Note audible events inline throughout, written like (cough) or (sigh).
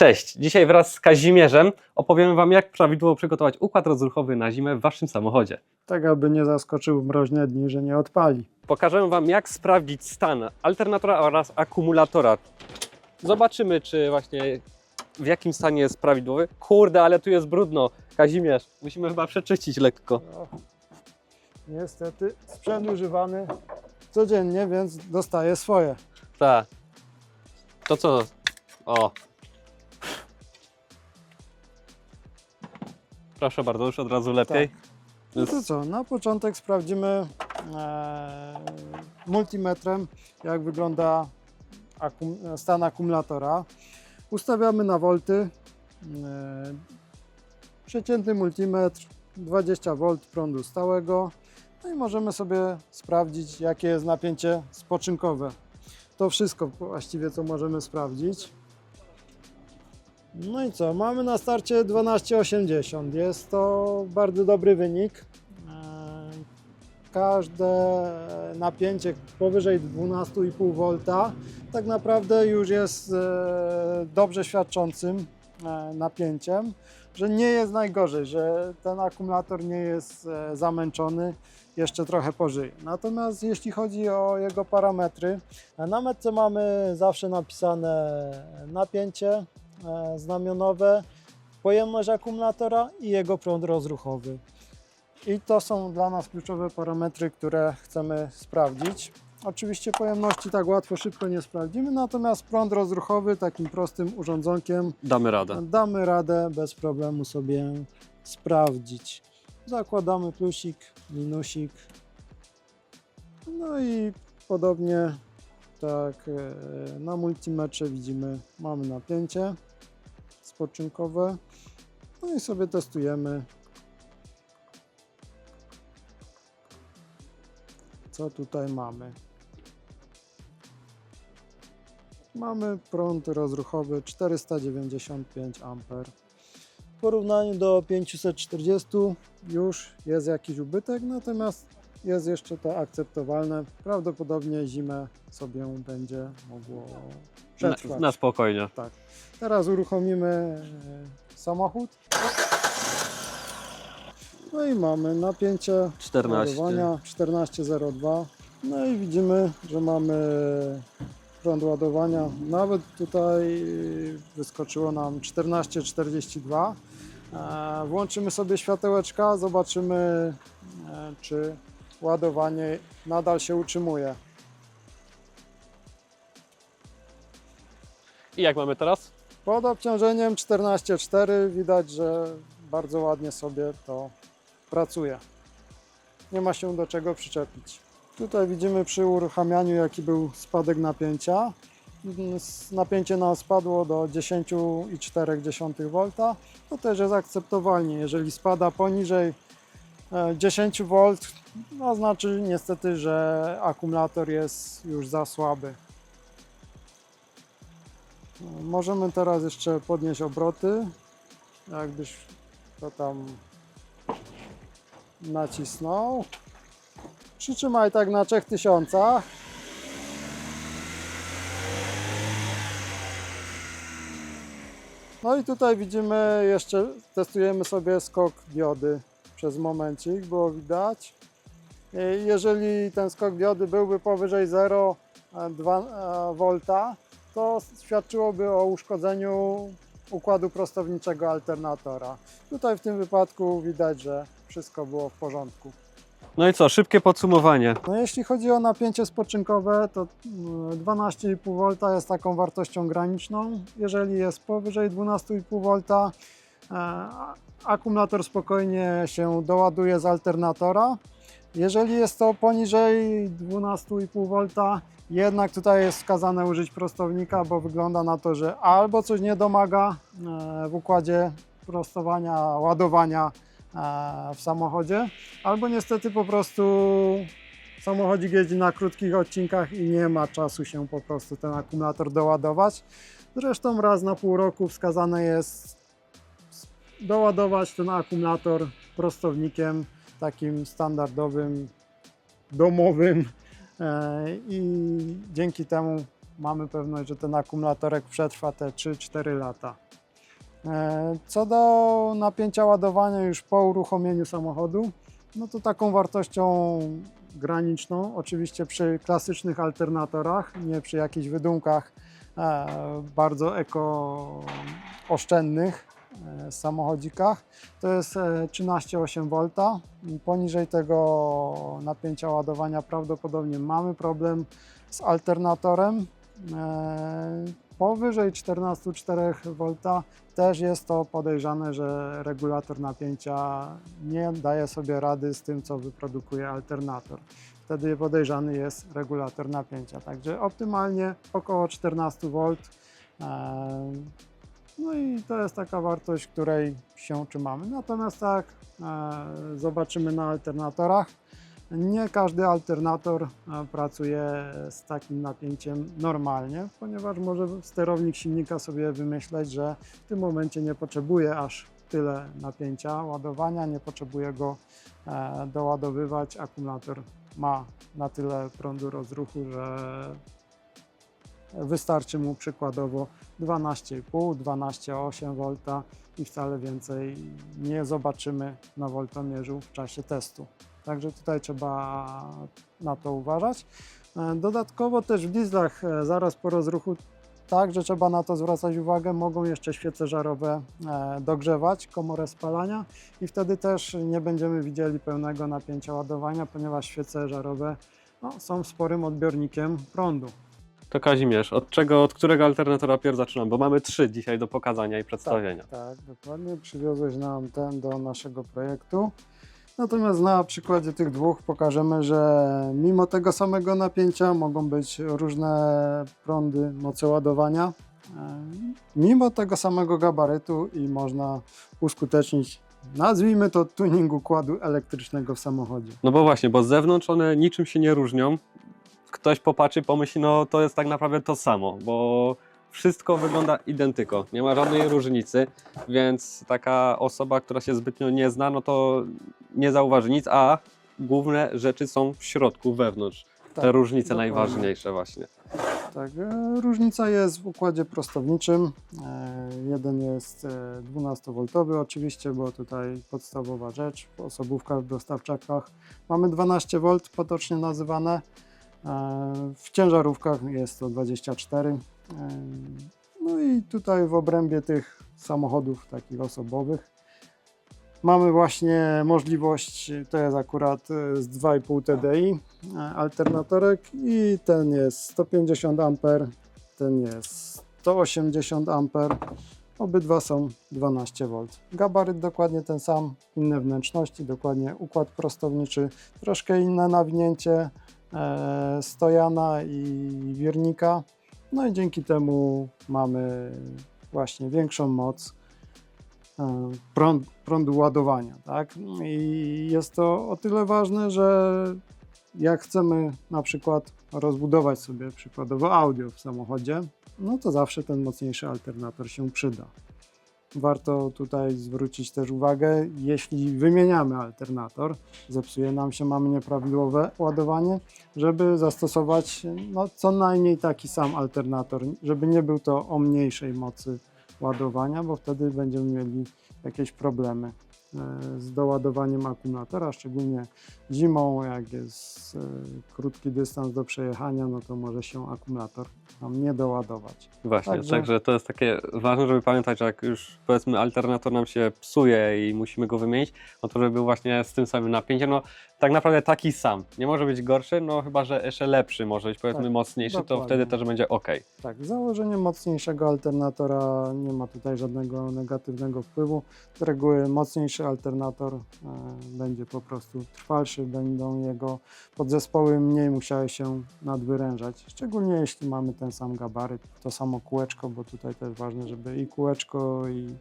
Cześć! Dzisiaj wraz z Kazimierzem opowiemy Wam, jak prawidłowo przygotować układ rozruchowy na zimę w Waszym samochodzie. Tak, aby nie zaskoczył w mroźne dni, że nie odpali. Pokażę Wam, jak sprawdzić stan alternatora oraz akumulatora. Zobaczymy, czy właśnie w jakim stanie jest prawidłowy. Kurde, ale tu jest brudno. Kazimierz, musimy chyba przeczyścić lekko. No, niestety sprzęt używany codziennie, więc dostaje swoje. Tak. To co? O. Proszę bardzo, już od razu lepiej. No to co, na początek sprawdzimy e, multimetrem, jak wygląda akum, stan akumulatora. Ustawiamy na volty. E, przeciętny multimetr 20 V prądu stałego. No i możemy sobie sprawdzić, jakie jest napięcie spoczynkowe. To wszystko właściwie, co możemy sprawdzić. No i co? Mamy na starcie 12,80. Jest to bardzo dobry wynik. E, Każde napięcie powyżej 12,5 V tak naprawdę już jest e, dobrze świadczącym e, napięciem, że nie jest najgorzej, że ten akumulator nie jest zamęczony, jeszcze trochę pożyje. Natomiast jeśli chodzi o jego parametry, na metce mamy zawsze napisane napięcie, znamionowe, pojemność akumulatora i jego prąd rozruchowy. I to są dla nas kluczowe parametry, które chcemy sprawdzić. Oczywiście pojemności tak łatwo, szybko nie sprawdzimy, natomiast prąd rozruchowy takim prostym urządzonkiem Damy radę. damy radę bez problemu sobie sprawdzić. Zakładamy plusik, minusik. No i podobnie tak e, na multimetrze widzimy, mamy napięcie spoczynkowe. No i sobie testujemy. Co tutaj mamy? Mamy prąd rozruchowy 495 A. W porównaniu do 540 już jest jakiś ubytek, natomiast jest jeszcze to akceptowalne. Prawdopodobnie zimę sobie będzie mogło przetrwać. Na, na spokojnie. Tak. Teraz uruchomimy e, samochód. No i mamy napięcie 14. ładowania 14.02. No i widzimy, że mamy prąd ładowania. Nawet tutaj wyskoczyło nam 14.42. E, Włączymy sobie światełeczka, zobaczymy, e, czy ładowanie nadal się utrzymuje. I jak mamy teraz? Pod obciążeniem 14,4 widać, że bardzo ładnie sobie to pracuje. Nie ma się do czego przyczepić. Tutaj widzimy przy uruchamianiu jaki był spadek napięcia. S- Napięcie nam spadło do 10,4 V. To też jest akceptowalnie. Jeżeli spada poniżej 10 V, no znaczy niestety, że akumulator jest już za słaby. Możemy teraz jeszcze podnieść obroty. Jakbyś to tam nacisnął. Przytrzymaj tak na 3000. No i tutaj widzimy jeszcze, testujemy sobie skok diody przez momencik, było widać. I Jeżeli ten skok diody byłby powyżej 0,2 V, to świadczyłoby o uszkodzeniu układu prostowniczego alternatora. Tutaj w tym wypadku widać, że wszystko było w porządku. No i co, szybkie podsumowanie. No jeśli chodzi o napięcie spoczynkowe, to mm, 12,5 V jest taką wartością graniczną. Jeżeli jest powyżej 12,5 V, e, akumulator spokojnie się doładuje z alternatora. Jeżeli jest to poniżej 12,5 V, jednak tutaj jest wskazane użyć prostownika, bo wygląda na to, że albo coś nie domaga e, w układzie prostowania, ładowania e, w samochodzie, albo niestety po prostu samochodzik jeździ na krótkich odcinkach i nie ma czasu się po prostu ten akumulator doładować. Zresztą raz na pół roku wskazane jest doładować ten akumulator prostownikiem takim standardowym, domowym e, i dzięki temu mamy pewność, że ten akumulatorek przetrwa te 3-4 lata. E, Co do napięcia ładowania już po uruchomieniu samochodu, no to taką wartością graniczną, oczywiście przy klasycznych alternatorach, nie przy jakichś wydumkach e, bardzo eko oszczędnych e, samochodzikach, to jest e, 13,8 V. Poniżej tego napięcia ładowania prawdopodobnie mamy problem z alternatorem. E, Powyżej 14,4 V też jest to podejrzane, że regulator napięcia nie daje sobie rady z tym, co wyprodukuje alternator. Wtedy podejrzany jest regulator napięcia. Także optymalnie około 14 V. E, No i to jest taka wartość, której się trzymamy. Natomiast tak, e, zobaczymy na alternatorach. Nie każdy alternator e, pracuje z takim napięciem normalnie, ponieważ może sterownik silnika sobie wymyśleć, że w tym momencie nie potrzebuje aż tyle napięcia ładowania, nie potrzebuje go e, doładowywać. Akumulator ma na tyle prądu rozruchu, że wystarczy mu przykładowo 12,5, 12,8 V i wcale więcej nie zobaczymy na woltomierzu w czasie testu. Także tutaj trzeba na to uważać. E, Dodatkowo też w dieslach e, zaraz po rozruchu także trzeba na to zwracać uwagę. Mogą jeszcze świece żarowe e, dogrzewać komorę spalania i wtedy też nie będziemy widzieli pełnego napięcia ładowania, ponieważ świece żarowe no, są sporym odbiornikiem prądu. To Kazimierz, od czego, od którego alternatora pierw zaczynam? Bo mamy trzy dzisiaj do pokazania i przedstawienia. Tak, dokładnie. Przywiozłeś nam ten do naszego projektu. Natomiast na przykładzie tych dwóch pokażemy, że mimo tego samego napięcia mogą być różne prądy mocy ładowania. e, Mimo tego samego gabarytu i można uskutecznić, nazwijmy to tuning układu elektrycznego w samochodzie. No bo właśnie, bo z zewnątrz one niczym się nie różnią. Ktoś popatrzy, pomyśli, no to jest tak naprawdę to samo, bo wszystko wygląda identyko, nie ma żadnej różnicy, więc taka osoba, która się zbytnio nie zna, no to nie zauważy nic, a główne rzeczy są w środku, wewnątrz. Te Tak, różnice dokładnie. najważniejsze właśnie. Tak, e, różnica jest w układzie prostowniczym. E, Jeden jest e, 12V oczywiście, bo tutaj podstawowa rzecz w osobówkach, w dostawczakach. Mamy 12V potocznie nazywane. E, W ciężarówkach jest to 24. E, No i tutaj w obrębie tych samochodów takich osobowych mamy właśnie możliwość, to jest akurat e, z 2,5 TDI alternatorek i ten jest 150 A, ten jest 180 A. Obydwa są 12 V. Gabaryt dokładnie ten sam, inne wnętrzności, dokładnie układ prostowniczy, troszkę inne nawinięcie stojana i wirnika. No i dzięki temu mamy właśnie większą moc e, prąd, prądu ładowania. Tak? I jest to o tyle ważne, że jak chcemy na przykład rozbudować sobie przykładowo audio w samochodzie, no to zawsze ten mocniejszy alternator się przyda. Warto tutaj zwrócić też uwagę, jeśli wymieniamy alternator, zepsuje nam się, mamy nieprawidłowe ładowanie, żeby zastosować no, co najmniej taki sam alternator, żeby nie był to o mniejszej mocy ładowania, bo wtedy będziemy mieli jakieś problemy z doładowaniem akumulatora, szczególnie zimą, jak jest e, krótki dystans do przejechania, no to może się akumulator nam nie doładować. Właśnie, Także- także to jest takie ważne, żeby pamiętać, że jak już powiedzmy alternator nam się psuje i musimy go wymienić, no to żeby był właśnie z tym samym napięciem, no tak naprawdę taki sam. Nie może być gorszy, no chyba, że jeszcze lepszy może być powiedzmy Tak, mocniejszy, to dokładnie. wtedy też będzie ok. Tak, założenie mocniejszego alternatora nie ma tutaj żadnego negatywnego wpływu. Z reguły mocniejszy alternator e, będzie po prostu trwalszy, będą jego podzespoły mniej musiały się nadwyrężać. Szczególnie jeśli mamy ten sam gabaryt, to samo kółeczko, bo tutaj też ważne, żeby i kółeczko i,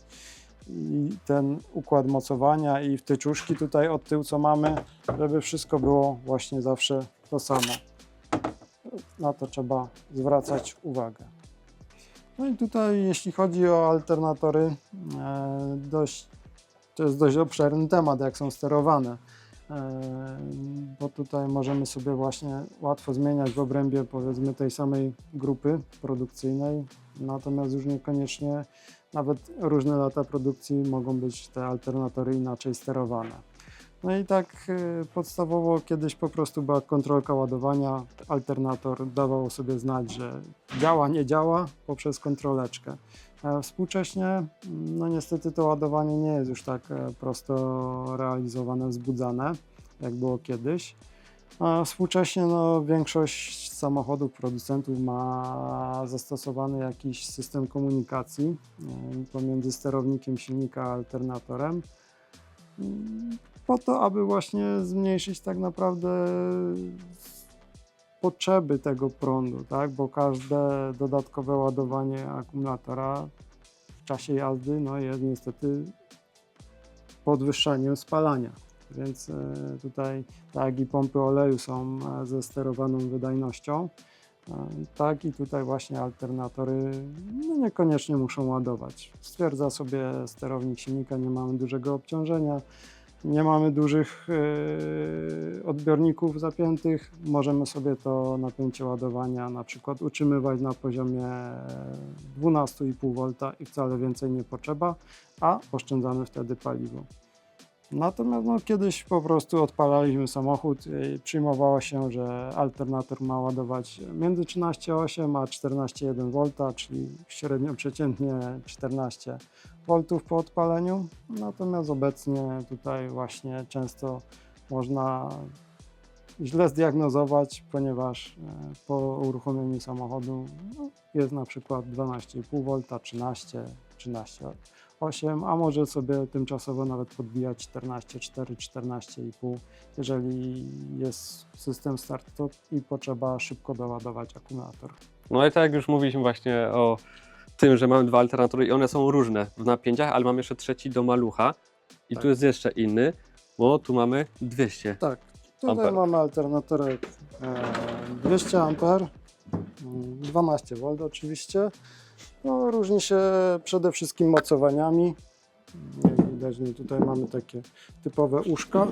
i ten układ mocowania i wtyczuszki tutaj od tyłu co mamy, żeby wszystko było właśnie zawsze to samo na to trzeba zwracać uwagę. No i tutaj, jeśli chodzi o alternatory, e, dość, to jest dość obszerny temat, jak są sterowane. e, bo tutaj możemy sobie właśnie łatwo zmieniać w obrębie powiedzmy tej samej grupy produkcyjnej, natomiast już niekoniecznie nawet różne lata produkcji mogą być te alternatory inaczej sterowane. No i tak e, podstawowo kiedyś po prostu była kontrolka ładowania, alternator dawał sobie znać, że działa, nie działa poprzez kontroleczkę. E, Współcześnie, mm, no niestety to ładowanie nie jest już tak e, prosto realizowane, wzbudzane, jak było kiedyś. A współcześnie no, większość samochodów producentów ma zastosowany jakiś system komunikacji e, pomiędzy sterownikiem silnika a alternatorem. Po to, aby właśnie zmniejszyć tak naprawdę potrzeby tego prądu, tak? bo każde dodatkowe ładowanie akumulatora w czasie jazdy no, jest niestety podwyższeniem spalania. Więc e, tutaj tak i pompy oleju są e, ze sterowaną wydajnością, tak i tutaj właśnie alternatory no, niekoniecznie muszą ładować. Stwierdza sobie sterownik silnika, nie mamy dużego obciążenia, nie mamy dużych e, odbiorników zapiętych, możemy sobie to napięcie ładowania na przykład utrzymywać na poziomie 12,5 V i wcale więcej nie potrzeba, a oszczędzamy wtedy paliwo. Natomiast no, kiedyś po prostu odpalaliśmy samochód i przyjmowało się, że alternator ma ładować między 13,8 a 14,1 V, czyli średnio przeciętnie 14 V po odpaleniu. Natomiast obecnie tutaj właśnie często można źle zdiagnozować, ponieważ e, po uruchomieniu samochodu no, jest na przykład 12,5 V, 13, 13,8, a może sobie tymczasowo nawet podbijać 14,4, 14,5, jeżeli jest system start-stop i potrzeba szybko doładować akumulator. No i tak jak już mówiliśmy właśnie o tym, że mamy dwa alternatory i one są różne w napięciach, ale mamy jeszcze trzeci do malucha i Tak. tu jest jeszcze inny, bo tu mamy 200. Tak, tutaj Amper. mamy alternatorek e, 200 A, 12 V oczywiście. No, różni się przede wszystkim mocowaniami. Jak widać, no tutaj mamy takie typowe uszka,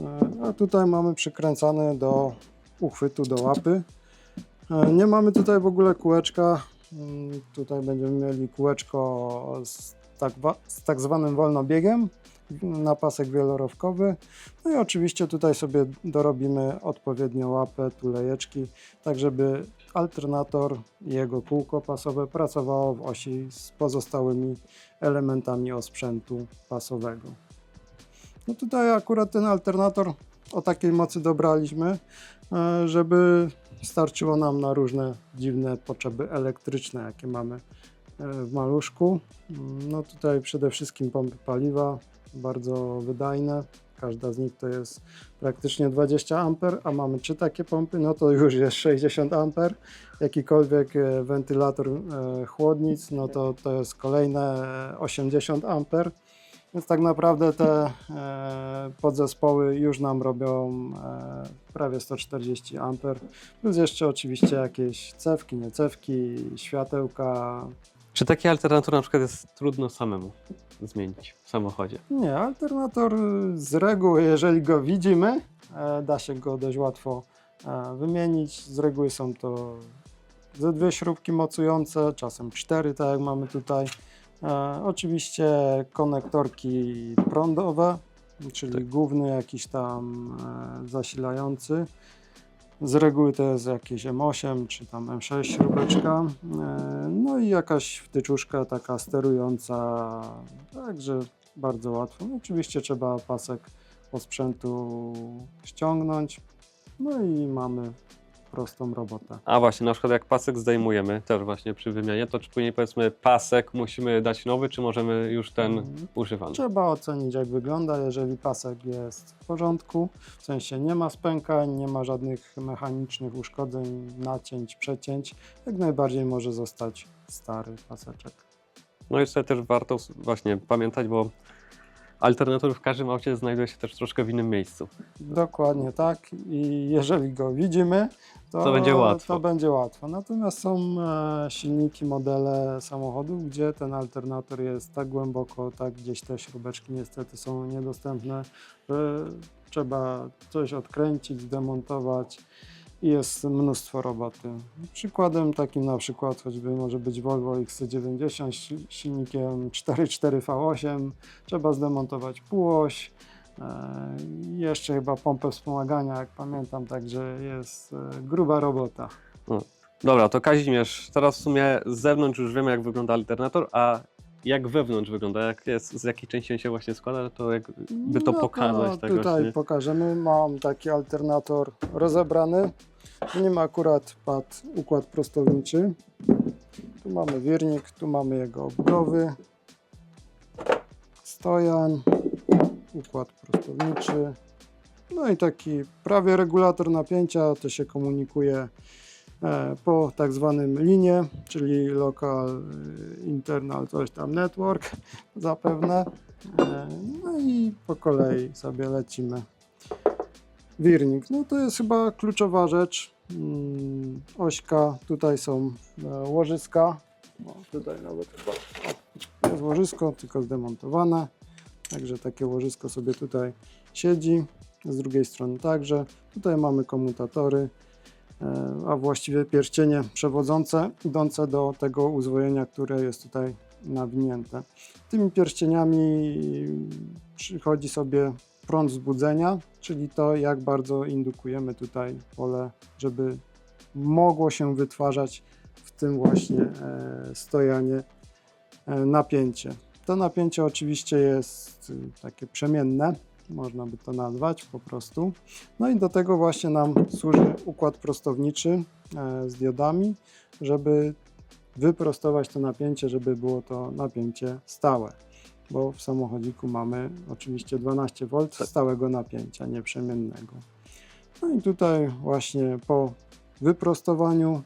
E, a tutaj mamy przykręcane do uchwytu, do łapy. E, Nie mamy tutaj w ogóle kółeczka. Mm, Tutaj będziemy mieli kółeczko z tak, z tak zwanym wolnobiegiem na pasek wielorowkowy. No i oczywiście tutaj sobie dorobimy odpowiednio łapę, tulejeczki, tak żeby alternator i jego kółko pasowe pracowało w osi z pozostałymi elementami osprzętu pasowego. No tutaj akurat ten alternator o takiej mocy dobraliśmy, e, żeby starczyło nam na różne dziwne potrzeby elektryczne, jakie mamy e, w maluszku. No tutaj przede wszystkim pompy paliwa, bardzo wydajne. Każda z nich to jest praktycznie 20 A, a mamy trzy takie pompy, no to już jest 60 A. Jakikolwiek e, wentylator e, chłodnic, no to to jest kolejne e, 80 A. Więc tak naprawdę te e, podzespoły już nam robią e, prawie 140 A. Plus jeszcze oczywiście jakieś cewki, niecewki, światełka, Czy taki alternator na przykład jest trudno samemu zmienić w samochodzie? Nie, alternator z reguły, jeżeli go widzimy, e, da się go dość łatwo e, wymienić. Z reguły są to ze dwie śrubki mocujące, czasem cztery, tak jak mamy tutaj. E, Oczywiście konektorki prądowe, czyli Tak. główny jakiś tam zasilający. Z reguły to jest jakieś M8 czy tam M6 śrubeczka. E, No i jakaś wtyczuszka taka sterująca, także bardzo łatwo. No Oczywiście trzeba pasek osprzętu ściągnąć. No i mamy prostą robotę. A właśnie, na przykład jak pasek zdejmujemy, też właśnie przy wymianie, to czy później powiedzmy pasek musimy dać nowy, czy możemy już ten Mhm. używany? Trzeba ocenić jak wygląda, jeżeli pasek jest w porządku, w sensie nie ma spękań, nie ma żadnych mechanicznych uszkodzeń, nacięć, przecięć, jak najbardziej może zostać stary paseczek. No i tutaj też warto s- właśnie pamiętać, bo alternator w każdym aucie znajduje się też troszkę w innym miejscu. Dokładnie tak. I jeżeli go widzimy, to, To będzie łatwo. To będzie łatwo. Natomiast są e, silniki, modele samochodów, gdzie ten alternator jest tak głęboko, tak gdzieś te śrubeczki niestety są niedostępne, że trzeba coś odkręcić, zdemontować i jest mnóstwo roboty. Przykładem takim na przykład choćby może być Volvo XC90 z si- silnikiem 4.4 V8. Trzeba zdemontować półoś, E, Jeszcze chyba pompę wspomagania, jak pamiętam, także jest e, gruba robota. Dobra, to Kazimierz, teraz w sumie z zewnątrz już wiemy jak wygląda alternator, a jak wewnątrz wygląda, jak jest, z jakiej części on się właśnie składa, to jakby to No pokazać tak Tutaj właśnie. pokażemy. Mam taki alternator rozebrany. W nim akurat padł układ prostowniczy. Tu mamy wirnik, tu mamy jego obudowy, stojan, układ prostowniczy. No i taki prawie regulator napięcia, to się komunikuje po tak zwanym linie, czyli local e, internal coś tam network (laughs) zapewne. E, No i po kolei sobie lecimy. Wirnik, no to jest chyba kluczowa rzecz. Mm, Ośka, tutaj są e, łożyska. Tutaj nawet chyba jest łożysko, tylko zdemontowane. Także takie łożysko sobie tutaj siedzi. Z drugiej strony także. Tutaj mamy komutatory, e, a właściwie pierścienie przewodzące idące do tego uzwojenia, które jest tutaj nawinięte. Tymi pierścieniami przychodzi sobie prąd wzbudzenia, czyli to, jak bardzo indukujemy tutaj pole, żeby mogło się wytwarzać w tym właśnie e, stojanie e, napięcie. To napięcie oczywiście jest takie przemienne, można by to nazwać po prostu. No i do tego właśnie nam służy układ prostowniczy e, z diodami, żeby wyprostować to napięcie, żeby było to napięcie stałe. Bo w samochodziku mamy oczywiście 12 V stałego napięcia, nieprzemiennego. No i tutaj właśnie po wyprostowaniu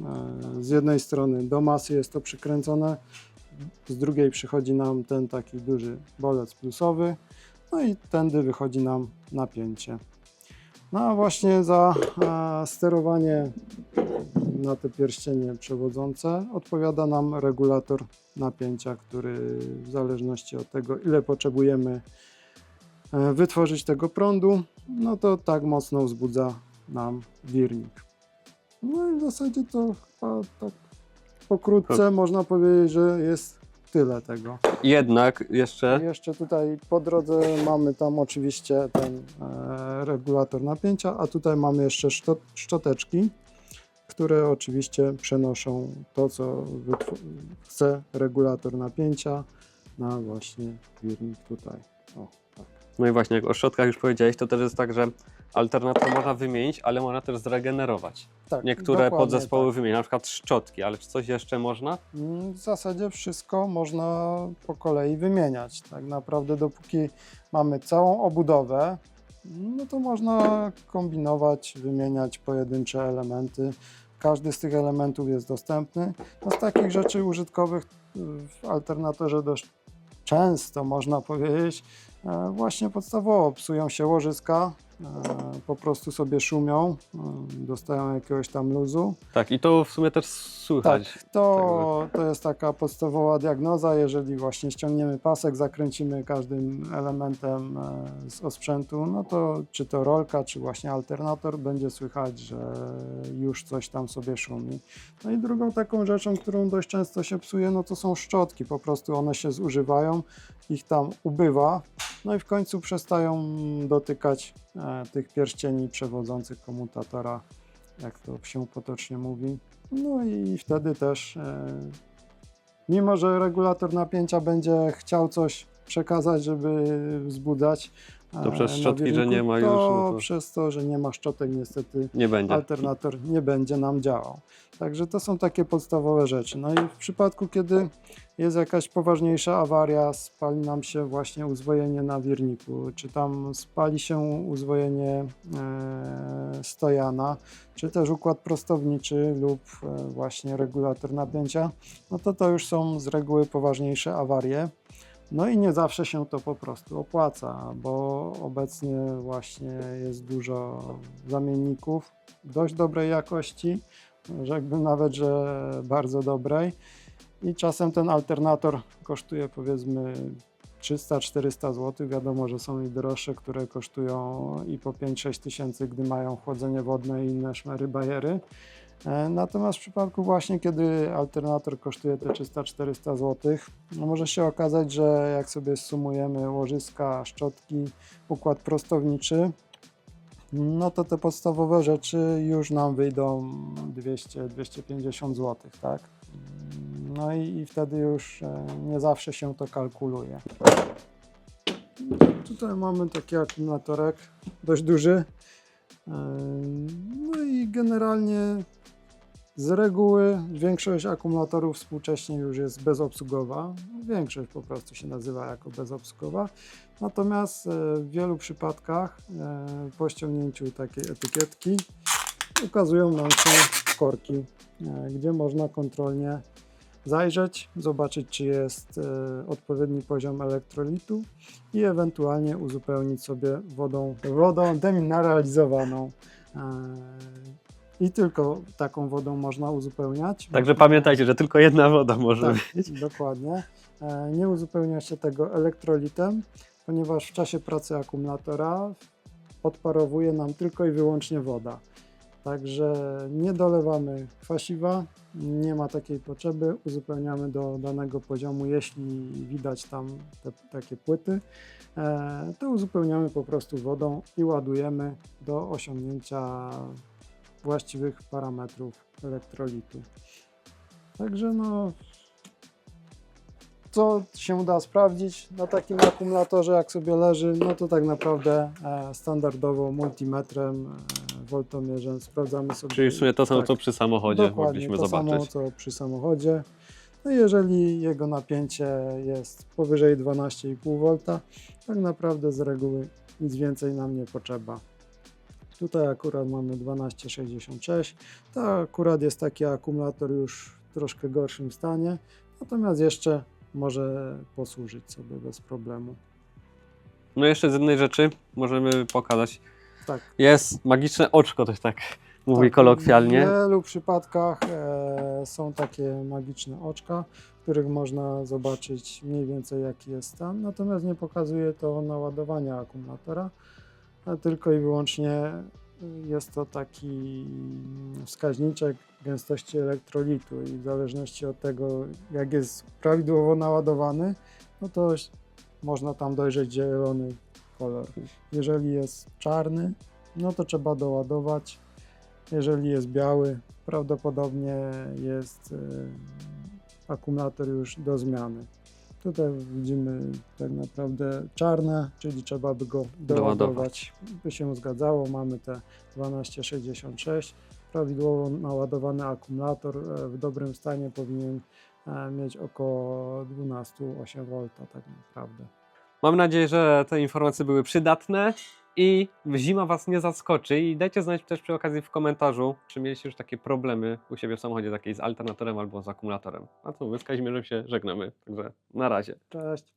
e, z jednej strony do masy jest to przykręcone, z drugiej przychodzi nam ten taki duży bolec plusowy, no i tędy wychodzi nam napięcie. No a właśnie za e, sterowanie na te pierścienie przewodzące odpowiada nam regulator napięcia, który w zależności od tego, ile potrzebujemy e, wytworzyć tego prądu, no to tak mocno wzbudza nam wirnik. No i w zasadzie to chyba tak pokrótce można powiedzieć, że jest tyle tego. Jednak jeszcze, Jeszcze tutaj po drodze mamy tam oczywiście ten e, regulator napięcia, a tutaj mamy jeszcze szczoteczki, które oczywiście przenoszą to, co chce regulator napięcia na właśnie wirnik tutaj. O. no i właśnie jak o szczotkach już powiedziałeś, to też jest tak, że alternator można wymienić, ale można też zregenerować. tak Niektóre dokładnie podzespoły tak. wymienić, na przykład szczotki, ale czy coś jeszcze można? Mm, W zasadzie wszystko można po kolei wymieniać. Tak naprawdę, dopóki mamy całą obudowę, no to można kombinować, wymieniać pojedyncze elementy. Każdy z tych elementów jest dostępny. No z takich rzeczy użytkowych y, w alternatorze dość często można powiedzieć, właśnie podstawowo psują się łożyska, e, po prostu sobie szumią, e, dostają jakiegoś tam luzu. Tak, i to w sumie też słychać. Tak, to, to jest taka podstawowa diagnoza. Jeżeli właśnie ściągniemy pasek, zakręcimy każdym elementem e, z osprzętu, no to czy to rolka, czy właśnie alternator, będzie słychać, że już coś tam sobie szumi. No i drugą taką rzeczą, którą dość często się psuje, no to są szczotki. Po prostu one się zużywają, ich tam ubywa, no i w końcu przestają dotykać e, tych pierścieni przewodzących komutatora, jak to się potocznie mówi. No i wtedy też, e, mimo że regulator napięcia będzie chciał coś przekazać, żeby wzbudzać, To e, przez szczotki, że nie ma już, no to- przez to, że nie ma szczotek, niestety Nie będzie. alternator nie będzie nam działał. Także to są takie podstawowe rzeczy. No i w przypadku, kiedy jest jakaś poważniejsza awaria, spali nam się właśnie uzwojenie na wirniku, czy tam spali się uzwojenie e, stojana, czy też układ prostowniczy lub e, właśnie regulator napięcia, no to to już są z reguły poważniejsze awarie. No i nie zawsze się to po prostu opłaca, bo obecnie właśnie jest dużo zamienników dość dobrej jakości, rzekłbym nawet, że bardzo dobrej. I czasem ten alternator kosztuje powiedzmy 300-400 zł. Wiadomo, że są i droższe, które kosztują i po 5-6 tysięcy, gdy mają chłodzenie wodne i inne szmery, bajery. E, Natomiast w przypadku właśnie, kiedy alternator kosztuje te 300-400 zł, no może się okazać, że jak sobie sumujemy łożyska, szczotki, układ prostowniczy, no to te podstawowe rzeczy już nam wyjdą 200-250 zł, tak? No i, i wtedy już e, nie zawsze się to kalkuluje. Tutaj mamy taki akumulatorek dość duży. E, No i generalnie z reguły większość akumulatorów współcześnie już jest bezobsługowa. Większość po prostu się nazywa jako bezobsługowa. Natomiast e, w wielu przypadkach e, po ściągnięciu takiej etykietki ukazują nam się korki, e, gdzie można kontrolnie zajrzeć, zobaczyć czy jest odpowiedni poziom elektrolitu i ewentualnie uzupełnić sobie wodą, wodą demineralizowaną. I tylko taką wodą można uzupełniać. Także pamiętajcie, że tylko jedna woda może Tak, być. dokładnie. E, Nie uzupełnia się tego elektrolitem, ponieważ w czasie pracy akumulatora odparowuje nam tylko i wyłącznie woda. Także nie dolewamy kwasiwa, nie ma takiej potrzeby, uzupełniamy do danego poziomu, jeśli widać tam te takie płyty, e, to uzupełniamy po prostu wodą i ładujemy do osiągnięcia właściwych parametrów elektrolitu. Także no, co się da sprawdzić na takim akumulatorze, jak sobie leży, no to tak naprawdę e, standardowo multimetrem, e, woltomierzem sprawdzamy sobie. Czyli w sumie to samo tak, co przy samochodzie dokładnie mogliśmy to zobaczyć. samo co przy samochodzie. No jeżeli jego napięcie jest powyżej 12,5 V, tak naprawdę z reguły nic więcej nam nie potrzeba. Tutaj akurat mamy 1266. To akurat jest taki akumulator już w troszkę gorszym stanie, natomiast jeszcze może posłużyć sobie bez problemu. No jeszcze z jednej rzeczy możemy pokazać. Tak. Jest magiczne oczko, to tak mówi Tak, kolokwialnie. W wielu przypadkach e, są takie magiczne oczka, w których można zobaczyć mniej więcej jaki jest stan, natomiast nie pokazuje to naładowania akumulatora, tylko i wyłącznie jest to taki wskaźniczek gęstości elektrolitu i w zależności od tego jak jest prawidłowo naładowany, no to można tam dojrzeć zielony kolor. Jeżeli jest czarny, no to trzeba doładować. Jeżeli jest biały, prawdopodobnie jest e, akumulator już do zmiany. Tutaj widzimy tak naprawdę czarne, czyli trzeba by go doładować. Doładować. By się zgadzało, mamy te 1266. Prawidłowo naładowany akumulator e, w dobrym stanie powinien e, mieć około 12,8 V tak naprawdę. Mam nadzieję, że te informacje były przydatne i zima Was nie zaskoczy. I dajcie znać też przy okazji w komentarzu, czy mieliście już takie problemy u siebie w samochodzie, takiej z alternatorem albo z akumulatorem. A co, my z Kazimierzem się żegnamy. Także na razie. Cześć!